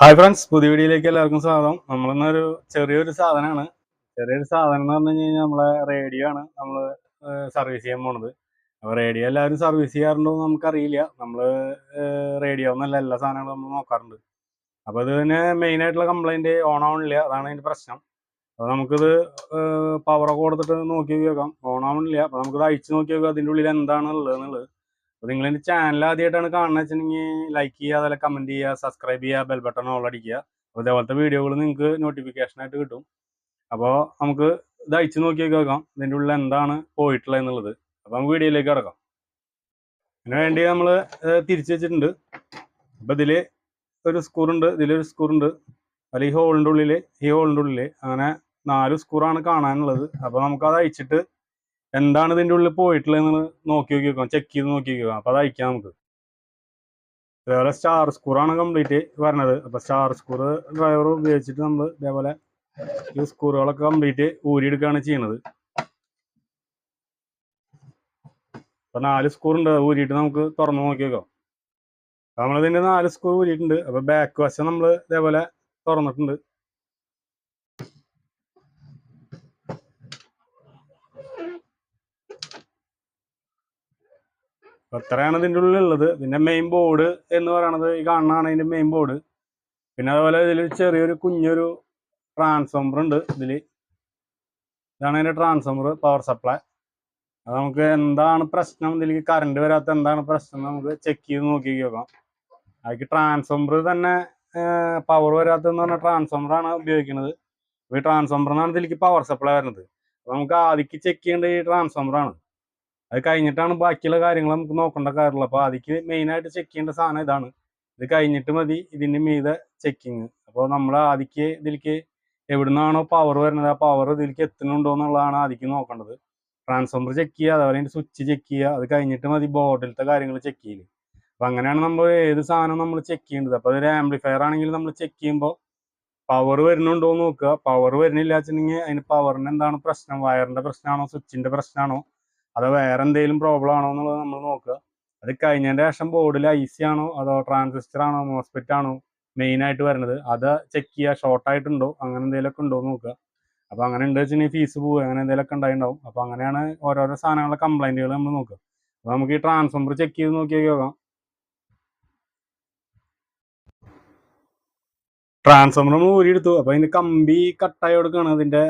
Hi friends പുതിയ വീഡിയോയിലേക്ക് എല്ലാവർക്കും സ്വാഗതം. നമ്മളിന്നൊരു ചെറിയൊരു സാധനമാണ്. ചെറിയൊരു സാധനം എന്ന് പറഞ്ഞു കഴിഞ്ഞാൽ നമ്മളെ റേഡിയോ ആണ്. നമ്മൾ സർവീസ് ചെയ്യാൻ പോണത്. അപ്പോൾ റേഡിയോ എല്ലാവരും സർവീസ് ചെയ്യാറുണ്ടോ എന്ന് നമുക്കറിയില്ല. നമ്മൾ റേഡിയോ എന്നല്ല എല്ലാ സാധനങ്ങളും നമ്മൾ നോക്കാറുണ്ട്. അപ്പോൾ ഇതിന് മെയിൻ ആയിട്ടുള്ള കംപ്ലൈന്റ് ഓൺ ആവണില്ല അതാണ് അതിന്റെ പ്രശ്നം. അപ്പോൾ നമുക്കിത് പവറൊക്കെ കൊടുത്തിട്ട് നോക്കി നോക്കാം. ഓൺ ആവണില്ല അപ്പോൾ നമുക്കിത് അഴിച്ച് നോക്കി നോക്കാം അതിന്റെ ഉള്ളിൽ എന്താണ് ഉള്ളത് എന്നുള്ളത് അപ്പോൾ നിങ്ങൾ എന്റെ ചാനൽ ആദ്യമായിട്ടാണ് കാണുന്നത് വെച്ചിട്ടുണ്ടെങ്കിൽ ലൈക്ക് ചെയ്യുക അതുപോലെ കമന്റ് ചെയ്യുക സബ്സ്ക്രൈബ് ചെയ്യുക ബെൽ ബട്ടൺ ഓൾ അടിക്കുക. അപ്പോൾ ഇതേപോലത്തെ വീഡിയോകൾ നിങ്ങൾക്ക് നോട്ടിഫിക്കേഷൻ ആയിട്ട് കിട്ടും. അപ്പോൾ നമുക്ക് ഇത് അയച്ചു നോക്കി നോക്കാം ഇതിന്റെ ഉള്ളിൽ എന്താണ് പോയിട്ടുള്ളത് എന്നുള്ളത്. അപ്പോൾ നമുക്ക് വീഡിയോയിലേക്ക് കിടക്കാം. അതിന് വേണ്ടി നമ്മൾ തിരിച്ചു വെച്ചിട്ടുണ്ട്. അപ്പോൾ ഇതിൽ ഒരു സ്കൂറുണ്ട് ഇതിലൊരു സ്കൂറുണ്ട് അതിൽ ഈ ഹോളിന്റെ ഉള്ളിൽ ഈ ഹോളിന്റെ ഉള്ളിൽ അങ്ങനെ നാല് സ്കൂറാണ് കാണാനുള്ളത്. അപ്പോൾ അത് അയച്ചിട്ട് എന്താണ് ഇതിന്റെ ഉള്ളിൽ പോയിട്ടുള്ളത് എന്ന് നോക്കി നോക്കി വെക്കാം ചെക്ക് ചെയ്ത് നോക്കി വെക്കാം അപ്പോൾ അത് അയക്കാം നമുക്ക്. ഇതേപോലെ സ്റ്റാർ സ്കൂറാണ് കംപ്ലീറ്റ് വരണത്. അപ്പോൾ സ്റ്റാർ സ്കൂർ ഡ്രൈവർ ഉപയോഗിച്ചിട്ട് നമ്മൾ ഇതേപോലെ ഈ സ്കൂറുകളൊക്കെ കംപ്ലീറ്റ് ഊരിയെടുക്കുകയാണ് ചെയ്യണത് അപ്പോൾ നാല് സ്കൂറുണ്ട് ഊരിയിട്ട് നമുക്ക് തുറന്ന് നോക്കി വെക്കാം നമ്മളിതിന്റെ നാല് സ്കൂർ ഊരിയിട്ടുണ്ട്. അപ്പോൾ ബാക്ക് വശം നമ്മൾ ഇതേപോലെ തുറന്നിട്ടുണ്ട്. അത്രയാണ് ഇതിന്റെ ഉള്ളിൽ ഉള്ളത് പിന്നെ മെയിൻ ബോർഡ് എന്ന് പറയണത് ഈ കാണുന്നതാണ് ഇതിന്റെ മെയിൻ ബോർഡ് പിന്നെ അതുപോലെ ഇതിൽ ചെറിയൊരു കുഞ്ഞൊരു ട്രാൻസ്ഫോമർ ഉണ്ട് ഇതിൽ ഇതാണ് അതിന്റെ ട്രാൻസ്ഫോമർ പവർ സപ്ലൈ അത് നമുക്ക് എന്താണ് പ്രശ്നം? ഇതിലേക്ക് കറണ്ട് വരാത്ത എന്താണ് പ്രശ്നം? നമുക്ക് ചെക്ക് ചെയ്ത് നോക്കി നോക്കാം. അതിക്ക് ട്രാൻസ്ഫോമർ തന്നെ പവർ വരാത്തെന്ന് പറഞ്ഞ ട്രാൻസ്ഫോമർ ആണ് ഉപയോഗിക്കുന്നത്. അപ്പോൾ ഈ ട്രാൻസ്ഫോമറിനാണ് ഇതിലേക്ക് പവർ സപ്ലൈ വരുന്നത്. അപ്പോൾ നമുക്ക് ആദ്യം ചെക്ക് ചെയ്യേണ്ടത് ഈ ട്രാൻസ്ഫോമർ ആണ്. അത് കഴിഞ്ഞിട്ടാണ് ബാക്കിയുള്ള കാര്യങ്ങൾ നമുക്ക് നോക്കേണ്ട കാര്യമുള്ളൂ. അപ്പോൾ അതിക്ക് മെയിനായിട്ട് ചെക്ക് ചെയ്യേണ്ട സാധനം ഇതാണ്. ഇത് കഴിഞ്ഞിട്ട് മതി ഇതിന്റെ മീതെ ചെക്കിങ് അപ്പോൾ നമ്മൾ ആദിക്ക് ഇതിലേക്ക് എവിടുന്നാണോ പവർ വരുന്നത് ആ പവർ ഇതിലേക്ക് എത്തുന്നുണ്ടോ എന്നുള്ളതാണ് ആദ്യം നോക്കേണ്ടത്. ട്രാൻസ്ഫോമർ ചെക്ക് ചെയ്യുക അതുപോലെ സ്വിച്ച് ചെക്ക് ചെയ്യുക അത് കഴിഞ്ഞിട്ട് മതി ബോർഡിലത്തെ കാര്യങ്ങൾ ചെക്ക് ചെയ്യൽ. അപ്പം അങ്ങനെയാണ് നമ്മൾ ഏത് സാധനം നമ്മൾ ചെക്ക് ചെയ്യേണ്ടത്. അപ്പോൾ അതൊരു ആംപ്ലിഫയർ ആണെങ്കിൽ നമ്മൾ ചെക്ക് ചെയ്യുമ്പോൾ പവർ വരുന്നുണ്ടോ എന്ന് നോക്കുക. പവർ വരുന്നില്ല വെച്ചിട്ടുണ്ടെങ്കിൽ അതിന് പവറിന് എന്താണ് പ്രശ്നം? വയറിന്റെ പ്രശ്നമാണോ? സ്വിച്ചിന്റെ പ്രശ്നമാണോ? അതോ വേറെ എന്തെങ്കിലും പ്രോബ്ലം ആണോ എന്നുള്ളത് നമ്മൾ നോക്കുക. അത് കഴിഞ്ഞതിന് ശേഷം ബോർഡിൽ ഐ സി ആണോ അതോ ട്രാൻസിസ്റ്റർ ആണോ മോസ്ഫെറ്റ് ആണോ മെയിൻ ആയിട്ട് വരുന്നത് അത് ചെക്ക് ചെയ്യുക. ഷോർട്ട് ആയിട്ടുണ്ടോ? അങ്ങനെ എന്തെങ്കിലുമൊക്കെ ഉണ്ടോ നോക്കുക. അപ്പോൾ അങ്ങനെ ഉണ്ട് വെച്ചിട്ടുണ്ടെങ്കിൽ ഫീസ് പോവുക. അങ്ങനെ എന്തെങ്കിലുമൊക്കെ ഉണ്ടായിട്ടുണ്ടാവും. അപ്പോൾ അങ്ങനെയാണ് ഓരോരോ സാധനങ്ങളുടെ കംപ്ലൈന്റുകൾ നമ്മൾ നോക്കുക. അപ്പോൾ നമുക്ക് ഈ ട്രാൻസ്ഫോമർ ചെക്ക് ചെയ്ത് നോക്കിയാൽ നോക്കാം ട്രാൻസ്ഫോമർ നമ്മൾ ഊരിയെടുത്തു അപ്പോൾ അതിന്റെ കമ്പി കട്ടായി കൊടുക്കുകയാണ് അതിന്റെ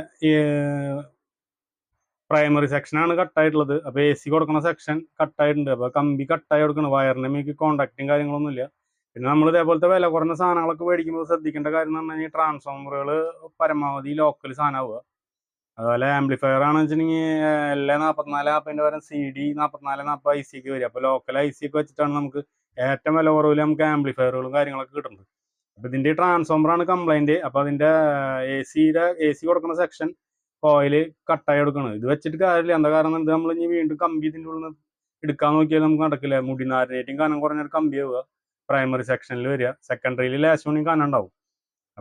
പ്രൈമറി സെക്ഷനാണ് കട്ടായിട്ടുള്ളത് അപ്പോൾ എ സി കൊടുക്കുന്ന സെക്ഷൻ കട്ടായിട്ടുണ്ട് അപ്പോൾ കമ്പി കട്ടായി കൊടുക്കണം. വയറിന്റെ മേക്ക് കോണ്ടാക്റ്റും കാര്യങ്ങളൊന്നുമില്ല പിന്നെ നമ്മൾ ഇതേപോലത്തെ വില കുറഞ്ഞ സാധനങ്ങളൊക്കെ മേടിക്കുമ്പോൾ ശ്രദ്ധിക്കേണ്ട കാര്യം എന്ന് പറഞ്ഞു കഴിഞ്ഞാൽ ട്രാൻസ്ഫോമറുകൾ പരമാവധി ലോക്കൽ സാധനമാവുക അതുപോലെ ആംപ്ലിഫയർ ആണെന്ന് വെച്ചിട്ടുണ്ടെങ്കിൽ എൽ നാൽപ്പത്തിനാല് ആപ്പിന്റെ പകരം സി ഡി നാൽപ്പത്തിനാല് നാൽപ്പത് ഐ സി ഒക്കെ വരിക അപ്പോൾ ലോക്കൽ ഐ സി ഒക്കെ വെച്ചിട്ടാണ് നമുക്ക് ഏറ്റവും വില കുറവിൽ നമുക്ക് ആംപ്ലിഫയറുകളും കാര്യങ്ങളൊക്കെ കിട്ടുന്നത്. അപ്പോൾ ഇതിന്റെ ട്രാൻസ്ഫോമറാണ് കംപ്ലൈന്റ് അപ്പോൾ അതിന്റെ എ സിയുടെ എ സി കൊടുക്കുന്ന സെക്ഷൻ കോയിൽ കട്ടായി എടുക്കണം ഇത് വെച്ചിട്ട് കാര്യമില്ല. എന്താ കാരണം ഇത് നമ്മൾ ഇനി വീണ്ടും കമ്പി ഇതിന്റെ ഉള്ളിൽ നിന്ന് എടുക്കാൻ നോക്കിയാൽ നമുക്ക് നടക്കില്ല. മുടി മുടിനാരിനേറ്റും കനം കുറഞ്ഞൊരു കമ്പി ആവുക. പ്രൈമറി സെക്ഷനിൽ വരിക. സെക്കൻഡറിയിൽ ലാസ്റ്റ് മണി കനം ഉണ്ടാവും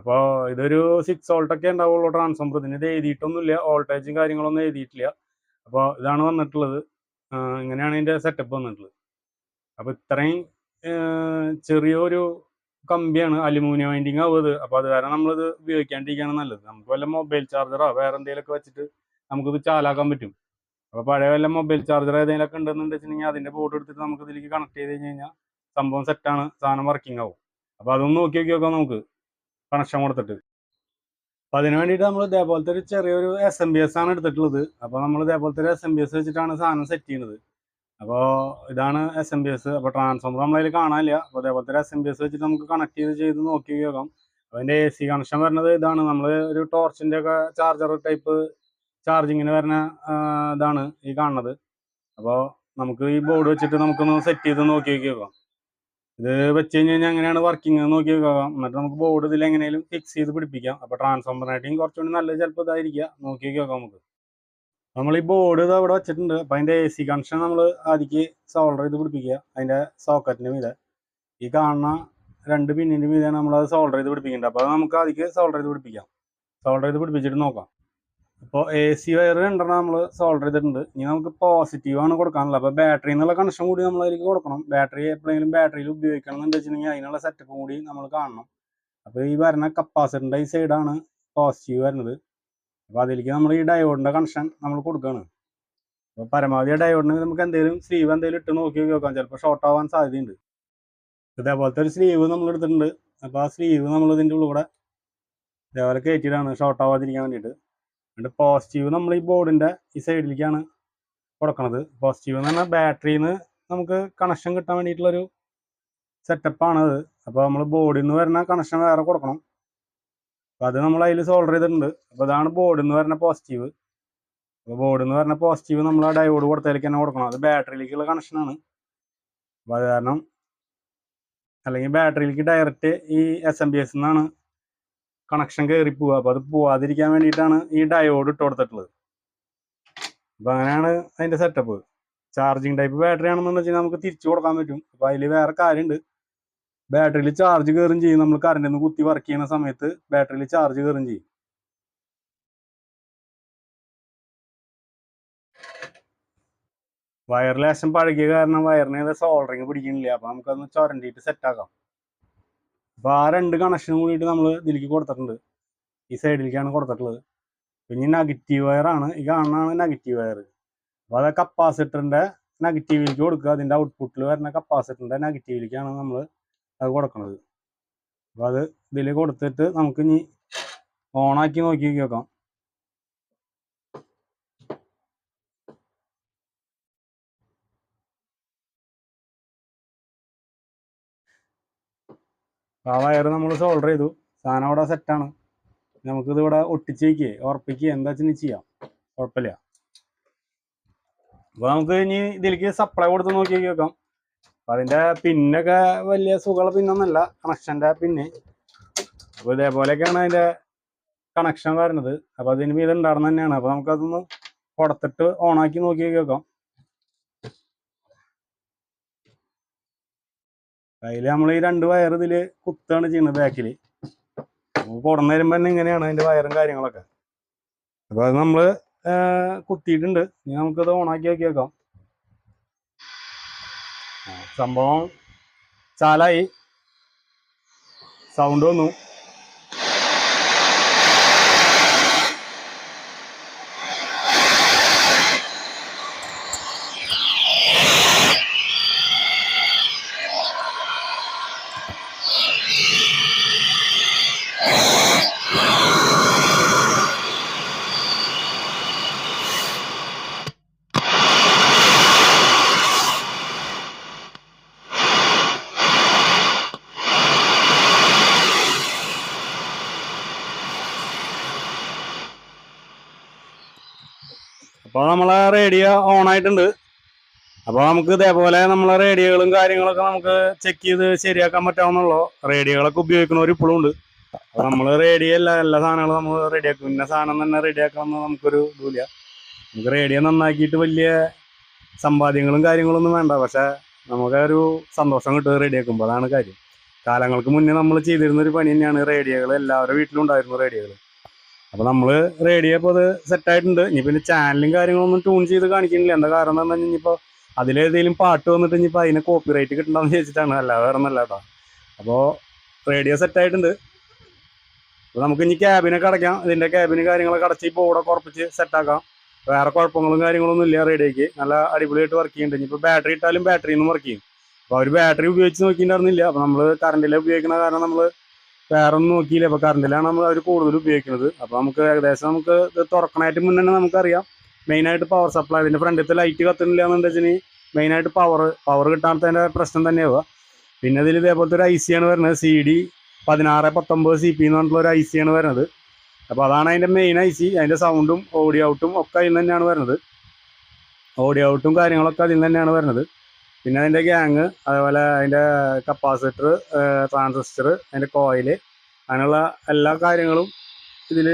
അപ്പോൾ ഇതൊരു സിക്സ് വോൾട്ടൊക്കെ ഉണ്ടാവുള്ളൂ ട്രാൻസ്ഫോമർ ഇതിന് ഇത് എഴുതിയിട്ടൊന്നുമില്ല. വോൾട്ടേജും കാര്യങ്ങളൊന്നും എഴുതിയിട്ടില്ല. അപ്പോൾ ഇതാണ് വന്നിട്ടുള്ളത്. ഇങ്ങനെയാണ് ഇതിന്റെ സെറ്റപ്പ് വന്നിട്ടുള്ളത്. അപ്പോൾ ഇത്രയും ചെറിയൊരു കമ്പിയാണ് അലുമിനിയം വൈൻഡിങ് ആവുന്നത്. അപ്പോൾ അത് കാരണം നമ്മളത് ഉപയോഗിക്കാണ്ടിരിക്കുകയാണ് നല്ലത്. നമുക്ക് വല്ല മൊബൈൽ ചാർജറോ വേറെ എന്തെങ്കിലുമൊക്കെ വെച്ചിട്ട് നമുക്കിത് ചാലാക്കാൻ പറ്റും. അപ്പോൾ പഴയ വല്ല മൊബൈൽ ചാർജർ ഏതെങ്കിലുമൊക്കെ ഉണ്ടെന്ന് വെച്ചിട്ടുണ്ടെങ്കിൽ അതിന്റെ ബോർഡ് എടുത്തിട്ട് നമുക്ക് ഇതിലേക്ക് കണക്ട് ചെയ്ത് കഴിഞ്ഞ് കഴിഞ്ഞാൽ സംഭവം സെറ്റാണ് സാധനം വർക്കിംഗ് ആവും. അപ്പോൾ അതൊന്ന് നോക്കി നോക്കി നോക്കാം നമുക്ക്. കണക്ഷൻ കൊടുത്തിട്ട്. അപ്പോൾ അതിന് വേണ്ടിയിട്ട് നമ്മൾ ഇതേപോലത്തെ ഒരു ചെറിയൊരു എസ് എം ബി എസ് ആണ് എടുത്തിട്ടുള്ളത്. അപ്പോൾ നമ്മൾ ഇതേപോലത്തെ ഒരു എസ് എം ബി എസ് വെച്ചിട്ടാണ് സാധനം സെറ്റ് ചെയ്യുന്നത്. അപ്പോൾ ഇതാണ് എസ് എം ബി എസ് അപ്പോൾ ട്രാൻസ്ഫോമർ നമ്മളതിൽ കാണാനില്ല. അപ്പോൾ അതേപോലത്തെ എസ് എം ബി എസ് വെച്ചിട്ട് നമുക്ക് കണക്ട് ചെയ്ത് ചെയ്ത് നോക്കി നോക്കാം അപ്പോൾ അതിന്റെ എ സി കണക്ഷൻ വരുന്നത് ഇതാണ്. നമ്മൾ ഒരു ടോർച്ചിന്റെ ഒക്കെ ചാർജർ ടൈപ്പ് ചാർജിങ്ങിന് വരുന്ന ഇതാണ് ഈ കാണുന്നത്. അപ്പോൾ നമുക്ക് ഈ ബോർഡ് വെച്ചിട്ട് നമുക്കൊന്ന് സെറ്റ് ചെയ്ത് നോക്കി നോക്കി നോക്കാം ഇത് വെച്ച് കഴിഞ്ഞ് കഴിഞ്ഞാൽ എങ്ങനെയാണ് വർക്കിംഗ് നോക്കി നോക്കാം എന്നിട്ട് നമുക്ക് ബോർഡ് ഇതിൽ എങ്ങനെയും ഫിക്സ് ചെയ്ത് പിടിപ്പിക്കാം. അപ്പോൾ ട്രാൻസ്ഫോമറിനായിട്ടും കുറച്ചുകൂടി നല്ലത് ചിലപ്പോൾ ഇതായിരിക്കുക നോക്കി നോക്കാം നമുക്ക്. നമ്മൾ ഈ ബോർഡ് ഇത് അവിടെ വെച്ചിട്ടുണ്ട്. അപ്പം അതിന്റെ എ സി കണക്ഷൻ നമ്മൾ ആദ്യം സോൾഡർ ചെയ്ത് പിടിപ്പിക്കുക. അതിന്റെ സോക്കറ്റിന്റെ മീതെ. ഈ കാണുന്ന രണ്ട് പിന്നിന്റെ മീതെയാണ് നമ്മളത് സോൾഡർ ചെയ്ത് പിടിപ്പിക്കേണ്ടത്. അപ്പോൾ അത് നമുക്ക് ആദ്യം സോൾഡർ ചെയ്ത് പിടിപ്പിക്കാം. സോൾഡർ ചെയ്ത് പിടിപ്പിച്ചിട്ട് നോക്കാം. ഇപ്പോൾ എ സി വയർ രണ്ടെണ്ണം നമ്മൾ സോൾഡർ ചെയ്തിട്ടുണ്ട്. ഇനി നമുക്ക് പോസിറ്റീവ് ആണ് കൊടുക്കാനുള്ളത്. അപ്പോൾ ബാറ്ററി എന്നുള്ള കണക്ഷൻ കൂടി നമ്മൾ അതിലേക്ക് കൊടുക്കണം. ബാറ്ററി എപ്പോഴെങ്കിലും ബാറ്ററിയിൽ ഉപയോഗിക്കണം എന്ന് വെച്ചിട്ടുണ്ടെങ്കിൽ അതിനുള്ള സെറ്റപ്പ് കൂടി നമ്മൾ കാണണം. അപ്പോൾ ഈ വരുന്ന കപ്പാസിറ്ററിന്റെ ഈ സൈഡാണ് പോസിറ്റീവ് വരുന്നത്. അപ്പോൾ അതിലേക്ക് നമ്മൾ ഈ ഡയോഡിന്റെ കണക്ഷൻ നമ്മൾ കൊടുക്കുകയാണ് അപ്പോൾ പരമാവധി ഡയോഡിന് നമുക്ക് എന്തെങ്കിലും സ്ലീവ് എന്തെങ്കിലും ഇട്ട് നോക്കി നോക്കാം ചിലപ്പോൾ ഷോർട്ട് ആവാൻ സാധ്യതയുണ്ട്. ഇതേപോലത്തെ ഒരു സ്ലീവ് നമ്മൾ എടുത്തിട്ടുണ്ട്. അപ്പോൾ ആ സ്ലീവ് നമ്മൾ ഇതിന്റെ ഉള്ളിലൂടെ ഇതേപോലെ കയറ്റിയിട്ടാണ് ഷോർട്ട് ആവാതിരിക്കാൻ വേണ്ടിയിട്ട്. എന്നിട്ട് പോസിറ്റീവ് നമ്മൾ ഈ ബോർഡിന്റെ ഈ സൈഡിലേക്കാണ് കൊടുക്കണത്. പോസിറ്റീവ് എന്ന് പറഞ്ഞാൽ ബാറ്ററിയിൽ നിന്ന് നമുക്ക് കണക്ഷൻ കിട്ടാൻ വേണ്ടിയിട്ടുള്ളൊരു സെറ്റപ്പാണത് അപ്പോൾ നമ്മൾ ബോർഡിൽ നിന്ന് വരുന്ന കണക്ഷൻ വേറെ കൊടുക്കണം. അപ്പോൾ അത് നമ്മൾ അതിൽ സോൾവ് ചെയ്തിട്ടുണ്ട്. അപ്പോൾ അതാണ് ബോർഡ് എന്ന് പറഞ്ഞ പോസിറ്റീവ് അപ്പോൾ ബോർഡിൽ നിന്ന് വരുന്ന പോസിറ്റീവ് നമ്മൾ ആ ഡയോഡ് കൊടുത്തതിലേക്ക് തന്നെ കൊടുക്കണം. അത് ബാറ്ററിയിലേക്കുള്ള കണക്ഷനാണ് അപ്പോൾ അത് കാരണം അല്ലെങ്കിൽ ബാറ്ററിയിലേക്ക് ഡയറക്റ്റ് ഈ എസ് എം ബി എസ് നിന്നാണ് കണക്ഷൻ കയറി പോവുക. അപ്പോൾ അത് പോവാതിരിക്കാൻ വേണ്ടിയിട്ടാണ് ഈ ഡയോഡ് ഇട്ട് കൊടുത്തിട്ടുള്ളത്. അപ്പോൾ അങ്ങനെയാണ് അതിന്റെ സെറ്റപ്പ് ചാർജിങ് ടൈപ്പ് ബാറ്ററി ആണെന്ന് വെച്ചാൽ നമുക്ക് തിരിച്ചു കൊടുക്കാൻ പറ്റും. അപ്പോൾ അതിൽ വേറെ കാര്യമുണ്ട്. ബാറ്ററിയിൽ ചാർജ് കയറും ചെയ്യും. നമ്മൾ കറണ്ടിൽ നിന്ന് കുത്തി വർക്ക് ചെയ്യുന്ന സമയത്ത് ബാറ്ററിയിൽ ചാർജ് കയറും ചെയ്യും. വയർ ലേശം പഴകിയ കാരണം വയറിന് സോൾഡറിങ് പിടിക്കുന്നില്ല? അപ്പോൾ നമുക്കതൊന്ന് ചുരണ്ടിയിട്ട് സെറ്റാക്കാം അപ്പോൾ ആ രണ്ട് കണക്ഷനും കൂടിയിട്ട് നമ്മൾ ഇതിലേക്ക് കൊടുത്തിട്ടുണ്ട്. ഈ സൈഡിലേക്കാണ് കൊടുത്തിട്ടുള്ളത്. പിന്നെ നെഗറ്റീവ് വയറാണ് ഈ കാണുന്നതാണ് നെഗറ്റീവ് വയർ അപ്പോൾ അത് കപ്പാസിറ്ററിന്റെ നെഗറ്റീവിലേക്ക് കൊടുക്കുക. അതിന്റെ ഔട്ട്പുട്ടിൽ വരുന്ന കപ്പാസിറ്ററിന്റെ നെഗറ്റീവിലേക്കാണ് നമ്മൾ അത് കൊടുക്കണത്. അപ്പോൾ അത് ഇതിൽ കൊടുത്തിട്ട് നമുക്ക് ഇനി ഓണാക്കി നോക്കി നോക്കാം ആ വയർ നമ്മൾ സോൾഡർ ചെയ്തു. സാധനം അവിടെ സെറ്റാണ് നമുക്കിത് ഇവിടെ ഒട്ടിച്ച് വയ്ക്കുക ഉറപ്പിക്കുക എന്താ വെച്ചാൽ ചെയ്യാം. കുഴപ്പമില്ല. അപ്പോൾ നമുക്ക് ഇനി ഇതിലേക്ക് സപ്ലൈ കൊടുത്ത് നോക്കി നോക്കാം അപ്പം അതിന്റെ പിന്നൊക്കെ വലിയ സുഖമുള്ള പിന്നൊന്നല്ല കണക്ഷന്റെ പിന്നെ അപ്പോൾ ഇതേപോലെയൊക്കെയാണ് അതിന്റെ കണക്ഷൻ വരുന്നത്. അപ്പോൾ അതിന് മീത് ഉണ്ടാകുന്ന തന്നെയാണ്. അപ്പോൾ നമുക്കതൊന്ന് കൊടുത്തിട്ട് ഓണാക്കി നോക്കി കേൾക്കാം. അതിൽ നമ്മൾ ഈ രണ്ട് വയർ ഇതിൽ കുത്താണ് ചെയ്യുന്നത് ബാക്കിൽ പുറമെ വരുമ്പോൾ തന്നെ ഇങ്ങനെയാണ് അതിന്റെ വയറും കാര്യങ്ങളൊക്കെ. അപ്പോൾ അത് നമ്മൾ കുത്തിയിട്ടുണ്ട്. ഇനി നമുക്കത് ഓണാക്കി നോക്കി വെക്കാം സംഭവം ചാലായി. സൗണ്ട് വന്നു. അപ്പോൾ നമ്മളെ റേഡിയോ ഓൺ ആയിട്ടുണ്ട്. അപ്പോൾ നമുക്ക് ഇതേപോലെ നമ്മളെ റേഡിയോകളും കാര്യങ്ങളൊക്കെ നമുക്ക് ചെക്ക് ചെയ്ത് ശരിയാക്കാൻ പറ്റാവുന്നുള്ളൂ. റേഡിയോകളൊക്കെ ഉപയോഗിക്കുന്നവർ ഇപ്പോഴും ഉണ്ട്. അപ്പോൾ നമ്മൾ റേഡിയോ എല്ലാ എല്ലാ സാധനങ്ങളും നമ്മൾ റെഡിയാക്കും ഇന്ന സാധനം തന്നെ റെഡിയാക്കണമെന്ന് നമുക്കൊരു ഇതുമില്ല. നമുക്ക് റേഡിയോ നന്നാക്കിയിട്ട് വലിയ സമ്പാദ്യങ്ങളും കാര്യങ്ങളൊന്നും വേണ്ട. പക്ഷേ നമുക്കൊരു സന്തോഷം കിട്ടുക റെഡിയാക്കുമ്പോൾ അതാണ് കാര്യം. കാലങ്ങൾക്ക് മുന്നേ നമ്മൾ ചെയ്തിരുന്ന ഒരു പണി തന്നെയാണ് റേഡിയോകൾ എല്ലാവരുടെ വീട്ടിലും ഉണ്ടായിരുന്നു റേഡിയോകൾ അപ്പോൾ നമ്മൾ റേഡിയോ ഇപ്പോൾ അത് സെറ്റായിട്ടുണ്ട് ഇനി പിന്നെ ചാനലും കാര്യങ്ങളൊന്നും ട്യൂൺ ചെയ്ത് കാണിക്കുന്നില്ല. എന്താ കാരണം എന്ന് പറഞ്ഞാൽ ഇനിയിപ്പോൾ അതിലേതെങ്കിലും പാട്ട് വന്നിട്ട് ഇനിയിപ്പോൾ കോപ്പി റൈറ്റ് കിട്ടണമെന്ന് ചോദിച്ചിട്ടാണ് അല്ല വേറെ ഒന്നല്ല കേട്ടോ. അപ്പോൾ റേഡിയോ സെറ്റായിട്ടുണ്ട് അപ്പോൾ നമുക്ക് ഇനി ക്യാബിനൊക്കെ അടയ്ക്കാം. ഇതിന്റെ ക്യാബിന് കാര്യങ്ങളൊക്കെ അടച്ച് ഈ ഇവിടെ കുറപ്പിച്ച് സെറ്റാക്കാം വേറെ കുഴപ്പങ്ങളും കാര്യങ്ങളൊന്നും ഇല്ല റേഡിയോക്ക് നല്ല അടിപൊളിയായിട്ട് വർക്ക് ചെയ്യുന്നുണ്ട്. ഇനിയിപ്പോൾ ബാറ്ററി ഇട്ടാലും ബാറ്ററിയിൽ നിന്ന് വർക്ക് ചെയ്യും. അപ്പോൾ അവർ ബാറ്ററി ഉപയോഗിച്ച് നോക്കിയിട്ടുണ്ടായിരുന്നില്ല. അപ്പോൾ നമ്മൾ കറണ്ടിലെ ഉപയോഗിക്കുന്ന കാരണം നമ്മൾ വേറെ ഒന്നും നോക്കിയില്ല ഇപ്പോൾ കറണ്ടിലാണ് നമ്മൾ അവർ കൂടുതൽ ഉപയോഗിക്കുന്നത്. അപ്പോൾ നമുക്ക് ഏകദേശം നമുക്ക് ഇത് തുറക്കണായിട്ട് മുന്നേ തന്നെ നമുക്കറിയാം. മെയിനായിട്ട് പവർ സപ്ലൈ അതിന്റെ ഫ്രണ്ടിലത്തെ ലൈറ്റ് കത്തുന്നില്ല എന്നുണ്ടെങ്കിൽ മെയിനായിട്ട് പവർ പവർ കിട്ടാത്തതിന്റെ പ്രശ്നം തന്നെയാവുക പിന്നെ ഇതിൽ ഇതേപോലത്തെ ഒരു ഐ സി ആണ് വരുന്നത്. സി ഡി പതിനാറ് പത്തൊമ്പത് സി പി എന്ന് പറഞ്ഞിട്ടുള്ള ഒരു ഐ സി ആണ് വരുന്നത്. അപ്പോൾ അതാണ് അതിന്റെ മെയിൻ ഐ സി അതിന്റെ സൗണ്ടും ഓഡിയോ ഔട്ടും ഒക്കെ അതിൽ നിന്ന് തന്നെയാണ് വരുന്നത്. ഓഡിയോ ഔട്ടും കാര്യങ്ങളൊക്കെ അതിൽ നിന്ന് തന്നെയാണ് വരുന്നത്. പിന്നെ അതിന്റെ ഗ്യാങ് അതേപോലെ അതിന്റെ കപ്പാസിറ്റർ ട്രാൻസിസ്റ്റർ അതിന്റെ കോയിൽ അങ്ങനെയുള്ള എല്ലാ കാര്യങ്ങളും ഇതിൽ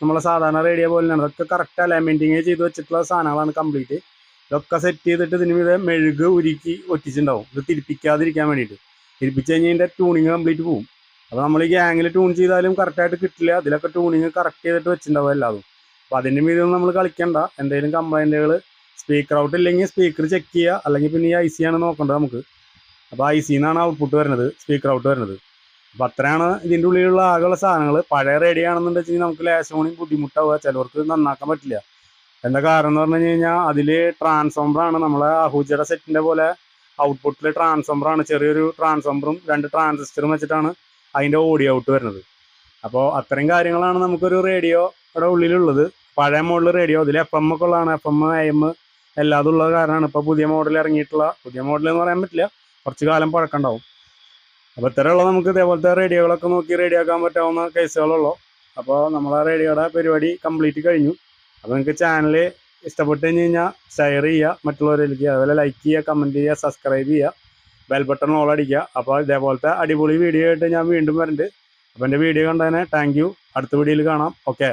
നമ്മളെ സാധാരണ റേഡിയോ പോലെ അതൊക്കെ കറക്റ്റ് അലൈൻമെന്റിങ് ചെയ്ത് വെച്ചിട്ടുള്ള സാധനങ്ങളാണ് കംപ്ലീറ്റ് ഇതൊക്കെ സെറ്റ് ചെയ്തിട്ട് ഇതിന് മീതെ മെഴുക് ഉരുക്കി ഒറ്റിച്ചിട്ടുണ്ടാവും. ഇത് തിരിപ്പിക്കാതിരിക്കാൻ വേണ്ടിയിട്ട്. തിരിപ്പിച്ച് കഴിഞ്ഞാൽ ഇതിന്റെ ട്യൂണിങ് കംപ്ലീറ്റ് പോകും അപ്പോൾ നമ്മൾ ഈ ഗ്യാങ്ങിൽ ട്യൂൺ ചെയ്താലും കറക്റ്റായിട്ട് കിട്ടില്ല. അതിലൊക്കെ ട്യൂണിങ് കറക്റ്റ് ചെയ്തിട്ട് വെച്ചിട്ടുണ്ടാവും എല്ലാതും. അപ്പോൾ അതിന്റെ മീതൊന്നും നമ്മൾ കളിക്കണ്ട. എന്തെങ്കിലും കംപ്ലൈന്റുകൾ സ്പീക്കർ ഔട്ട് ഇല്ലെങ്കിൽ സ്പീക്കർ ചെക്ക് ചെയ്യുക. അല്ലെങ്കിൽ പിന്നെ ഈ ഐ സി ആണ് നോക്കേണ്ടത് നമുക്ക്. അപ്പോൾ ഐ സി നിന്നാണ് ഔട്ട്പുട്ട് വരുന്നത് സ്പീക്കർ ഔട്ട് വരുന്നത്. അപ്പോൾ അത്രയാണ് ഇതിന്റെ ഉള്ളിലുള്ള ആകെയുള്ള സാധനങ്ങൾ പഴയ റേഡിയോ ആണെന്നുണ്ടെങ്കിൽ നമുക്ക് ലേശം കൂടി ബുദ്ധിമുട്ടാവുക. ചിലവർക്ക് നന്നാക്കാൻ പറ്റില്ല. എന്താ കാരണം എന്ന് പറഞ്ഞു കഴിഞ്ഞാൽ അതിൽ ട്രാൻസ്ഫോമറാണ് നമ്മളെ അഹൂജയുടെ സെറ്റിന്റെ പോലെ ഔട്ട്പുട്ടിൽ ട്രാൻസ്ഫോമറാണ് ചെറിയൊരു ട്രാൻസ്ഫോമറും രണ്ട് ട്രാൻസിസ്റ്ററും വെച്ചിട്ടാണ് അതിന്റെ ഓഡിയോ ഔട്ട് വരുന്നത്. അപ്പോൾ അത്രയും കാര്യങ്ങളാണ് നമുക്കൊരു റേഡിയോയുടെ ഉള്ളിലുള്ളത്. പഴയ മോഡൽ റേഡിയോ അതിൽ എഫ് എം ഒക്കെ ഉള്ളതാണ്. എഫ് എം എ എം എല്ലാതും ഉള്ളത് കാരണമാണ് ഇപ്പോൾ പുതിയ മോഡൽ ഇറങ്ങിയിട്ടുള്ള പുതിയ മോഡൽ എന്ന് പറയാൻ പറ്റില്ല. കുറച്ച് കാലം പഴക്കമുണ്ടാവും അപ്പോൾ ഇത്തരമുള്ള നമുക്ക് ഇതേപോലത്തെ റേഡിയോകളൊക്കെ നോക്കി റെഡിയാക്കാൻ പറ്റാവുന്ന കേസുകളുള്ളൂ അപ്പോൾ നമ്മളെ റേഡിയോയുടെ പരിപാടി കംപ്ലീറ്റ് കഴിഞ്ഞു. അപ്പോൾ നിങ്ങൾക്ക് ചാനൽ ഇഷ്ടപ്പെട്ട് കഴിഞ്ഞ് കഴിഞ്ഞാൽ ഷെയർ ചെയ്യുക മറ്റുള്ളവരിലേക്ക് അതുപോലെ ലൈക്ക് ചെയ്യുക കമന്റ് ചെയ്യുക സബ്സ്ക്രൈബ് ചെയ്യുക ബെൽ ബട്ടൺ ഓൾ അടിക്കുക അപ്പോൾ ഇതേപോലത്തെ അടിപൊളി വീഡിയോ ആയിട്ട് ഞാൻ വീണ്ടും വരുന്നുണ്ട് അപ്പോൾ എന്റെ വീഡിയോ കണ്ടതിനെ താങ്ക് യു അടുത്ത വീഡിയോയിൽ കാണാം. ഓക്കെ